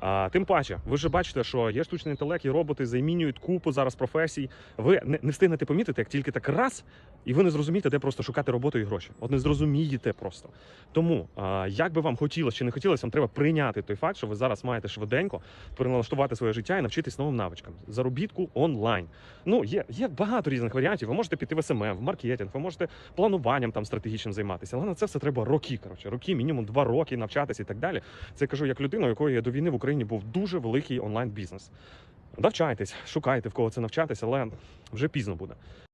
А, тим паче, ви ж бачите, що є штучний інтелект, і роботи замінюють купу зараз професій. Ви не, не встигнете помітити, як тільки так раз, і ви не зрозумієте, де просто шукати роботу і гроші. От не зрозумієте просто. Тому, а, як би вам хотілося чи не хотілося, вам треба прийняти той факт, що ви зараз маєте швиденько переналаштувати своє життя і навчитись новим навичкам. Заробітку онлайн. Ну, є, є багато різних варіантів. Ви можете піти в СММ, в маркетинг, ви можете плануванням там стратегічним займатися. Але на це все треба роки. Коротше, роки, мінімум два роки навчатися і так далі. Це я кажу як людина, якої до війни в Україні був дуже великий онлайн бізнес. Навчайтесь, шукайте в кого це навчатися, але вже пізно буде.